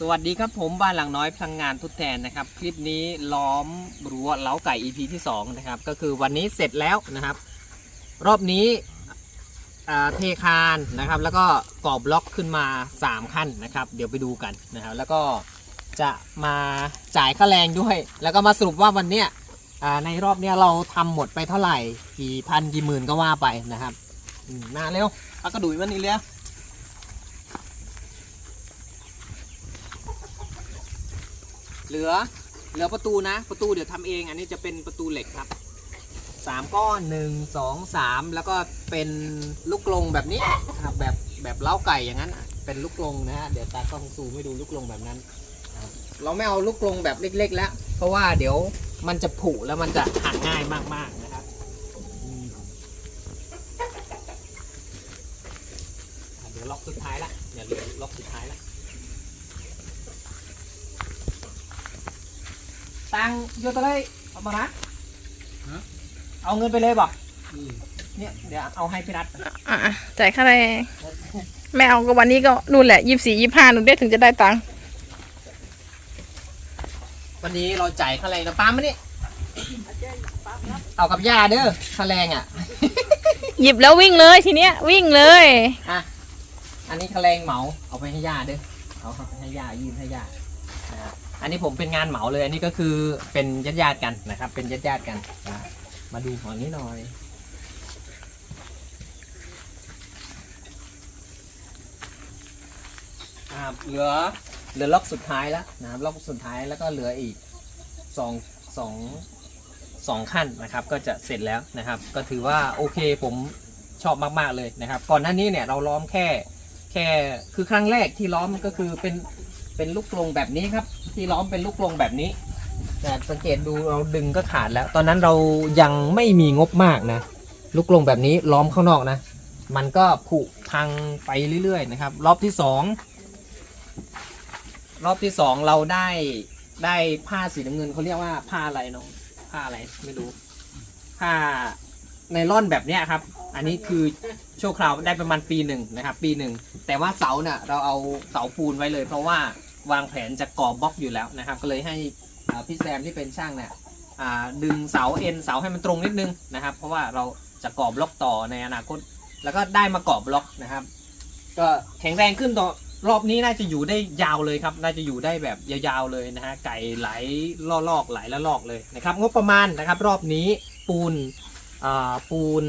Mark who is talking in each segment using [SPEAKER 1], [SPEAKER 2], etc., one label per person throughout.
[SPEAKER 1] สวัสดีครับผมบ้านหลังน้อยพลังงานทดแทนนะครับ คลิปนี้ล้อมรั้วเล้าไก่ EP ที่2นะครับก็คือวันนี้เสร็จแล้วนะครับ รอบนี้เทคานนะครับ แล้วก็ก่อบล็อกขึ้นมา 3 ขั้นนะครับ เดี๋ยวไปดูกันนะครับแล้วก็จะมาจ่ายค่าแรงด้วย แล้วก็มาสรุปว่าวันเนี้ยในรอบเนี้ยเราทำหมดไปเท่าไหร่กี่พันกี่หมื่นก็ว่าไปนะครับมาเร็วเอากระดุยมันนี่เร็ว เหลือเหลือประตูนะ ประตูเดี๋ยวทำเอง อันนี้จะเป็นประตูเหล็กครับสามก้อนหนึ่งสองสามแล้วก็เป็นลูกกรงแบบนี้ครับแบบแบบเล้าไก่อย่างนั้น เป็นลูกกรงนะฮะเดี๋ยวตากล้องซูมให้ดูลูกกรงแบบนั้นครับเราไม่เอาลูกกรงแบบเล็ก ๆ แล้ว เพราะว่าเดี๋ยวมันจะผุแล้วมันจะหักง่ายมากๆนะครับอืมอะเดี๋ยวล็อกสุดท้ายละเดี๋ยวล็อกสุดท้ายละ ตังค์โยตะเลยเอามานะ
[SPEAKER 2] ฮะ
[SPEAKER 1] เอาเงินไปเลยบอกเนี่ยเดี๋ยวเอาให้พี่รัฐ
[SPEAKER 3] อะจ่ายค่าแรงไม่เอาก็วันนี้ก็นู่นแหละยี่สี่ยี่ห้าหนูได้ถึงจะได้ตังค์
[SPEAKER 1] วันนี้เราจ่ายค่าแรงนะป้ามานี่เอากับย่าเด้อค่าแรงอะ
[SPEAKER 3] หยิบแล้ววิ่งเลยทีเนี้ย วิ่งเลย
[SPEAKER 1] อะ อันนี้ค่าแรงเหมาเอาไปให้ย่าเด้อเอาไปให้ย่ายืมให้ย่านะครับ อันนี้ผมเป็นงานเหมาเลย อันนี้ก็คือเป็นญาติญาติกันนะครับ เป็นญาติญาติกันนะมาดูของนี้หน่อยอ่าเหลือเหลือล็อกสุดท้ายแล้วนะครับล็อกสุดท้ายแล้วก็เหลืออีกสองสองสองขั้นนะครับ ก็จะเสร็จแล้วนะครับ ก็ถือว่าโอเคผมชอบมาก ๆ เลยนะครับ ก่อนหน้านี้เนี่ยเราล้อมแค่แค่คือครั้งแรกที่ล้อมก็คือเป็น เป็นลูกกรงแบบนี้ครับ ที่ล้อมเป็นลูกกรงแบบนี้ แต่สังเกตดูเราดึงก็ขาดแล้ว ตอนนั้นเรายังไม่มีงบมากนะ ลูกกรงแบบนี้ล้อมข้างนอกนะ มันก็ผุพังไปเรื่อยๆนะครับ รอบที่สองรอบที่สองเราได้ได้ผ้าสีน้ำเงินเขาเรียกว่าผ้าอะไรน้องผ้าอะไรไม่รู้ผ้าไนล่อนแบบเนี้ยครับ อันนี้คือชั่วคราวได้ประมาณปีหนึ่งนะครับ ปีหนึ่งแต่ว่าเสาเนี่ยเราเอาเสาปูนไว้เลย เพราะว่า วางแผนจะก่อบล็อกอยู่แล้วนะครับ ก็เลยให้พี่แซมที่เป็นช่างเนี่ยดึงเสาเอ็นเสาให้มันตรงนิดนึงนะครับ เพราะว่าเราจะก่อบล็อกต่อในอนาคต แล้วก็ได้มาก่อบล็อกนะครับ ก็แข็งแรงขึ้นต่อรอบนี้น่าจะอยู่ได้ยาวเลยครับ น่าจะอยู่ได้แบบยาวๆเลยนะฮะ ไก่ไหลล่อลอกไหลละลอกเลยนะครับ งบประมาณนะครับ รอบนี้ปูนอ่าปูน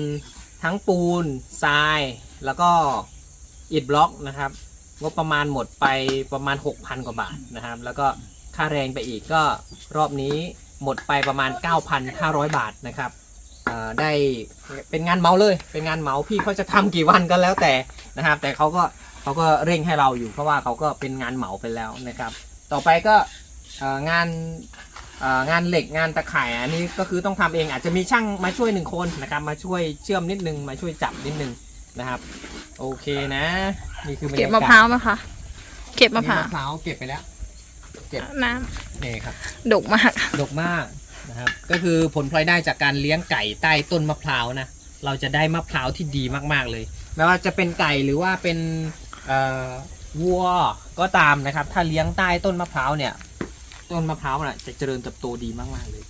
[SPEAKER 1] ทั้งปูนทราย แล้วก็อิฐบล็อกนะครับ งบประมาณหมดไปประมาณ 6,000 กว่าบาทนะครับ แล้วก็ค่าแรงไปอีกก็รอบนี้หมดไปประมาณ 9,500 บาทนะครับได้เป็นงานเหมาเลย เป็นงานเหมาพี่เขาจะทำกี่วันก็แล้วแต่นะครับ แต่เขาก็เขาก็เร่งให้เราอยู่เพราะว่าเขาก็เป็นงานเหมาไปแล้วนะครับ ต่อไปก็งานงานเหล็กงานตะข่ายอันนี้ก็คือต้องทำเองอาจจะมีช่างมาช่วยหนึ่งคนนะครับ มาช่วยเชื่อมนิดนึงมาช่วยจับนิดนึงนะครับ โอเคนะ นี่คือบรร
[SPEAKER 3] เก็บ
[SPEAKER 1] ยากาศ
[SPEAKER 3] มะพร้าวมาค่ะเก็บมะพร้าว
[SPEAKER 1] มะพร้าวเก็บไปแล้ว เก็บ
[SPEAKER 3] น้
[SPEAKER 1] นี่ครับำ
[SPEAKER 3] ดกมาก
[SPEAKER 1] ดกมากนะครับ ก็คือผลพลอยได้จากการเลี้ยงไก่ใต้ต้นมะพร้าวนะ เราจะได้มะพร้าวที่ดีมากๆเลย ไม่ว่าจะเป็นไก่หรือว่าเป็นเอ่อวัวก็ตามนะครับ ถ้าเลี้ยงใต้ต้นมะพร้าวเนี่ย ต้นมะพร้าวน่ะจะเจริญเติบโตดีมากๆเลย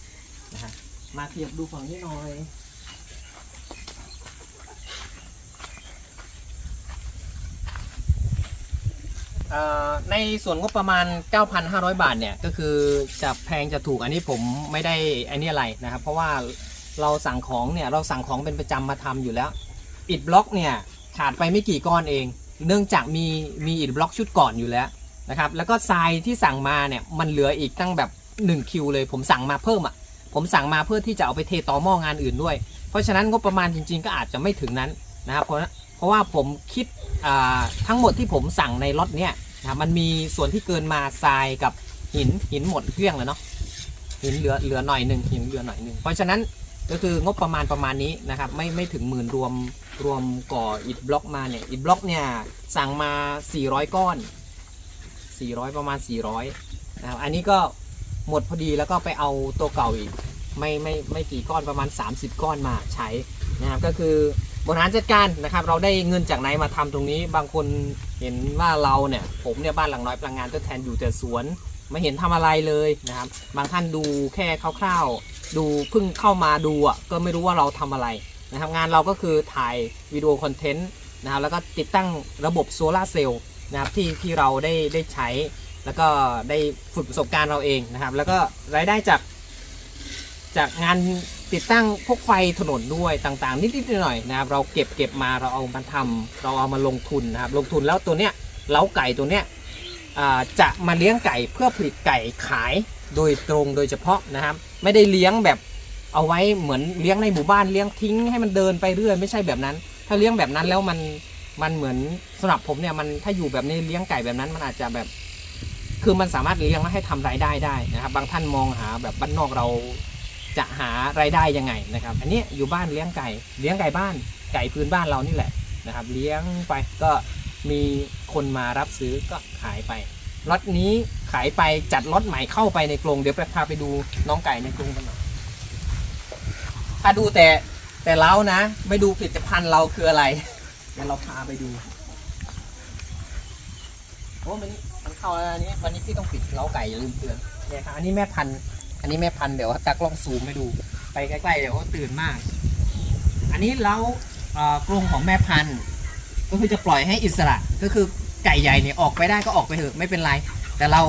[SPEAKER 1] นะฮะมาเทียบดูฝั่งนี้หน่อย เอ่อ ในส่วนงบประมาณ 9,500 บาทเนี่ยก็คือจะแพงจะถูกอันนี้ผมไม่ได้อันนี้อะไรนะครับ เพราะว่าเราสั่งของเนี่ยเราสั่งของเป็นประจำมาทำอยู่แล้วอิฐบล็อกเนี่ยขาดไปไม่กี่ก้อนเอง เนื่องจากมีมีอิฐบล็อกชุดก่อนอยู่แล้วนะครับแล้วก็ทรายที่สั่งมาเนี่ยมันเหลืออีกตั้งแบบ1คิวเลย ผมสั่งมาเพิ่มอะผมสั่งมาเพื่อที่จะเอาไปเทต่อหม้องานอื่นด้วย เพราะฉะนั้นงบประมาณจริง ๆ ก็อาจจะไม่ถึงนั้นนะครับเพราะ ราะว่าผมคิดทั้งหมดที่ผมสั่งในล็อตเนี่ยนะมันมีส่วนที่เกินมาทรายกับหินหินหมดเครื่องเลยเนาะหินเหลือเหลือหน่อยหนึ่งหินเหลือหน่อยหนึ่งเพราะฉะนั้นก็คืองบประมาณประมาณนี้นะครับไม่ไม่ถึงหมื่นรวมรวมก่ออิฐบล็อกมาเนี่ยอิฐบล็อกเนี่ยสั่งมา 400 ก้อน 400 ประมาณ 400นะครับอันนี้ก็หมดพอดีแล้วก็ไปเอาตัวเก่าอีกไม่ไม่ไม่กี่ก้อนประมาณ 30 ก้อนมาใช้นะครับก็คือ บริหารจัดการนะครับเราได้เงินจากไหนมาทำตรงนี้ บางคนเห็นว่าเราเนี่ยผมเนี่ยบ้านหลังน้อยพลังงานทดแทนอยู่แต่สวนไม่เห็นทำอะไรเลยนะครับ บางท่านดูแค่คร่าวๆดูเพิ่งเข้ามาดูอะก็ไม่รู้ว่าเราทำอะไรนะครับงานเราก็คือถ่ายวิดีโอคอนเทนต์นะครับแล้วก็ติดตั้งระบบโซลาเซลล์นะครับที่ที่เราได้ได้ใช้ แล้วก็ได้ฝึกประสบการณ์เราเองนะครับ แล้วก็รายได้จากจากงาน ติดตั้งพวกไฟถนนด้วยต่างๆ นิดๆหน่อยๆนะครับเราเก็บเก็บมาเราเอามาทำเราเอามาลงทุนนะครับลงทุนแล้วตัวเนี้ยเล้าไก่ตัวเนี้ยจะมาเลี้ยงไก่เพื่อผลิตไก่ขายโดยตรงโดยเฉพาะนะครับ ไม่ได้เลี้ยงแบบเอาไว้เหมือนเลี้ยงในหมู่บ้านเลี้ยงทิ้งให้มันเดินไปเรื่อยไม่ใช่แบบนั้น ถ้าเลี้ยงแบบนั้นแล้วมันมันเหมือนสำหรับผมเนี่ยมันถ้าอยู่แบบนี้เลี้ยงไก่แบบนั้นมันอาจจะแบบ คือมันสามารถเลี้ยงแล้วให้ทำรายได้ได้นะครับ บางท่านมองหาแบบบ้านนอกเรา จะหารายได้ยังไงนะครับ อันนี้อยู่บ้านเลี้ยงไก่ เลี้ยงไก่บ้านไก่พื้นบ้านเรานี่แหละนะครับ เลี้ยงไปก็มีคนมารับซื้อก็ขายไปล็อตนี้ขายไปจัดล็อตใหม่เข้าไปในกรงเดี๋ยวไปพาไปดูน้องไก่ในกรงกันหน่อยถ้าดูแต่แต่เรานะ ไม่ดูผลิตภัณฑ์เราคืออะไรเดี๋ยวเราพาไปดูโอ้มันมันเข้าแล้วอันนี้วันนี้พี่ต้องปิดเล้าไก่อย่าลืมเตือนเนี่ยครับอันนี้แม่พันธุ์ อันนี้แม่พันธุ์เดี๋ยวตากล้องซูมให้ดู ไปใกล้ๆเดี๋ยวเขาตื่นมาก อันนี้เล้าเอ่อกรงของแม่พันธุ์ก็คือจะปล่อยให้อิสระ ก็คือไก่ใหญ่เนี่ยออกไปได้ก็ออกไปเถอะไม่เป็นไร แต่เรา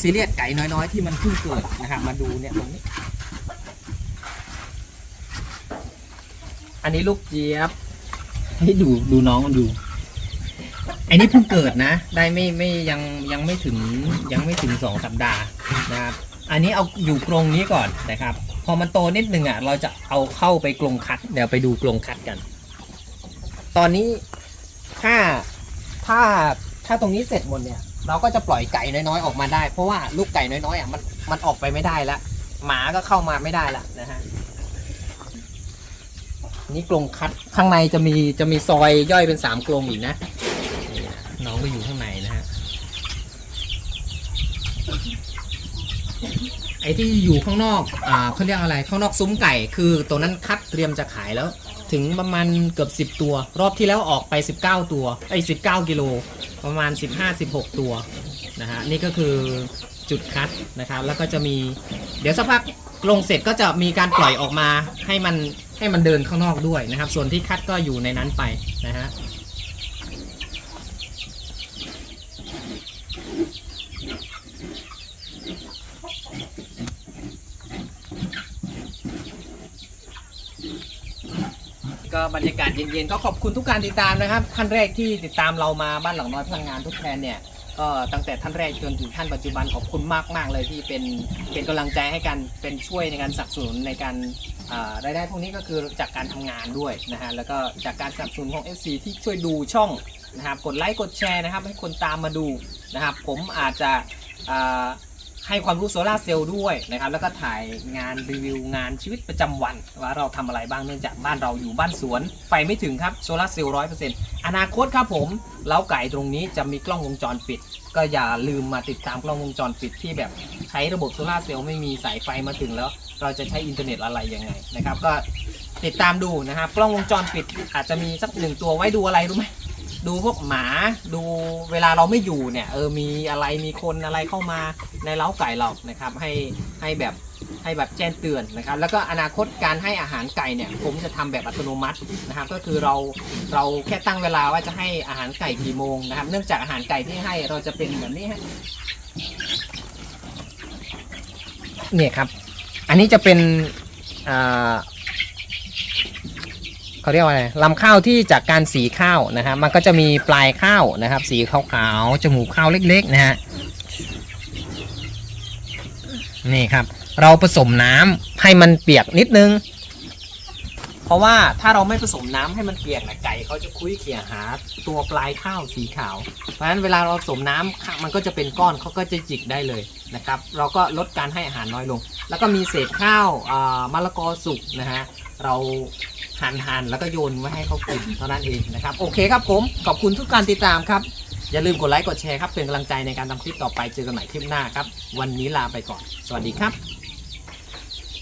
[SPEAKER 1] ซีเรียสไก่น้อยๆ ที่มันเพิ่งเกิดนะครับมาดูเนี่ยตรงนี้ อันนี้ลูกเจี๊ยบให้ดูดูน้องมันดูอันนี้เพิ่งเกิดนะ ได้ไม่ไม่ยังยังไม่ถึงยังไม่ถึงสองสัปดาห์นะครับ อันนี้เอาอยู่กรงนี้ก่อนนะครับ พอมันโตนิดนึงอะเราจะเอาเข้าไปกรงคัดเดี๋ยวไปดูกรงคัดกัน ตอนนี้ถ้าถ้าถ้าตรงนี้เสร็จหมดเนี่ยเราก็จะปล่อยไก่น้อยๆออกมาได้ เพราะว่าลูกไก่น้อยๆอะมันมันออกไปไม่ได้ละหมาก็เข้ามาไม่ได้ละนะฮะนี่กรงคัดข้างในจะมีจะมีซอยย่อยเป็นสามกรงอีกนะนี่นะน้องก็อยู่ข้างในนะฮะ ไอ้ที่อยู่ข้างนอกอ่าเขาเรียกอะไรข้างนอกซุ้มไก่ คือตัวนั้นคัดเตรียมจะขายแล้ว ถึงประมาณเกือบ 10 ตัว รอบที่แล้วออกไป 19 ตัวไอ้19 กิโล ประมาณ 15-16 ตัวนะฮะนี่ก็คือจุดคัดนะครับแล้วก็จะมีเดี๋ยวสักพักลงเสร็จก็จะมีการปล่อยออกมาให้มันให้มันเดินข้างนอกด้วยนะครับ ส่วนที่คัดก็อยู่ในนั้นไปนะฮะ ก็บรรยากาศเย็นๆก็ขอบคุณทุกการติดตามนะครับ ท่านแรกที่ติดตามเรามาบ้านหลังน้อยพลังงานทุกแทนเนี่ยก็ตั้งแต่ท่านแรกจนถึงท่านปัจจุบันขอบคุณมากมากๆเลยที่เป็นเป็นกำลังใจให้กันเป็นช่วยในการสนับสนุนในการอ่ารายได้พวกนี้ก็คือจากการทำงานด้วยนะฮะแล้วก็จากการสนับสนุนของ FC ที่ช่วยดูช่องนะครับกดไลค์กดแชร์นะครับให้คนตามมาดูนะครับผมอาจจะอ่า ให้ความรู้โซลาเซลล์ด้วยนะครับแล้วก็ถ่ายงานรีวิวงานชีวิตประจำวัน ว่าเราทำอะไรบ้างเนื่องจากบ้านเราอยู่บ้านสวน ไฟไม่ถึงครับโซลาเซลล์ร้อยเปอร์เซ็นต์อนาคตครับผมเล้าไก่ตรงนี้จะมีกล้องวงจรปิด ก็อย่าลืมมาติดตามกล้องวงจรปิดที่แบบใช้ระบบโซลาเซลล์ไม่มีสายไฟมาถึงแล้ว เราจะใช้อินเทอร์เน็ตอะไรยังไงนะครับก็ติดตามดูนะครับกล้องวงจรปิดอาจจะมีสักหนึ่งตัวไว้ดูอะไรรู้ไหม ดูพวกหมาดูเวลาเราไม่อยู่เนี่ยเออมีอะไรมีคนอะไรเข้ามาในเล้าไก่เรานะครับให้ให้แบบให้แบบแจ้งเตือนนะครับ แล้วก็อนาคตการให้อาหารไก่เนี่ย ผมจะทำแบบอัตโนมัตินะครับ ก็คือเราเราแค่ตั้งเวลาว่าจะให้อาหารไก่กี่โมงนะครับ เนื่องจากอาหารไก่ที่ให้เราจะเป็นแบบนี้ฮะเนี่ยครับ อันนี้จะเป็นอ่า เขาเรียกว่าอะไรลำข้าวที่จากการสีข้าวนะฮะมันก็จะมีปลายข้าวนะครับ สีขาวๆจมูกข้าวเล็ก ๆ นะฮะนี่ครับ เราผสมน้ำให้มันเปียกนิดนึง เพราะว่าถ้าเราไม่ผสมน้ำให้มันเปียกนะไก่เขาจะคุยเขี่ยหาตัวปลายข้าวสีขาว เพราะฉะนั้นเวลาเราผสมน้ำมันก็จะเป็นก้อนเขาก็จะจิกได้เลยนะครับ เราก็ลดการให้อาหารน้อยลง แล้วก็มีเศษข้าวมะละกอสุกนะฮะ เราหั่นหั่นแล้วก็โยนไว้ให้เขากินเท่านั้นเองนะครับโอเคครับผมขอบคุณทุกการติดตามครับ อย่าลืมกดไลค์กดแชร์ครับเป็นกำลังใจในการทำคลิปต่อไปเจอกันใหม่คลิปหน้าครับ วันนี้ลาไปก่อน สวัสดีครับ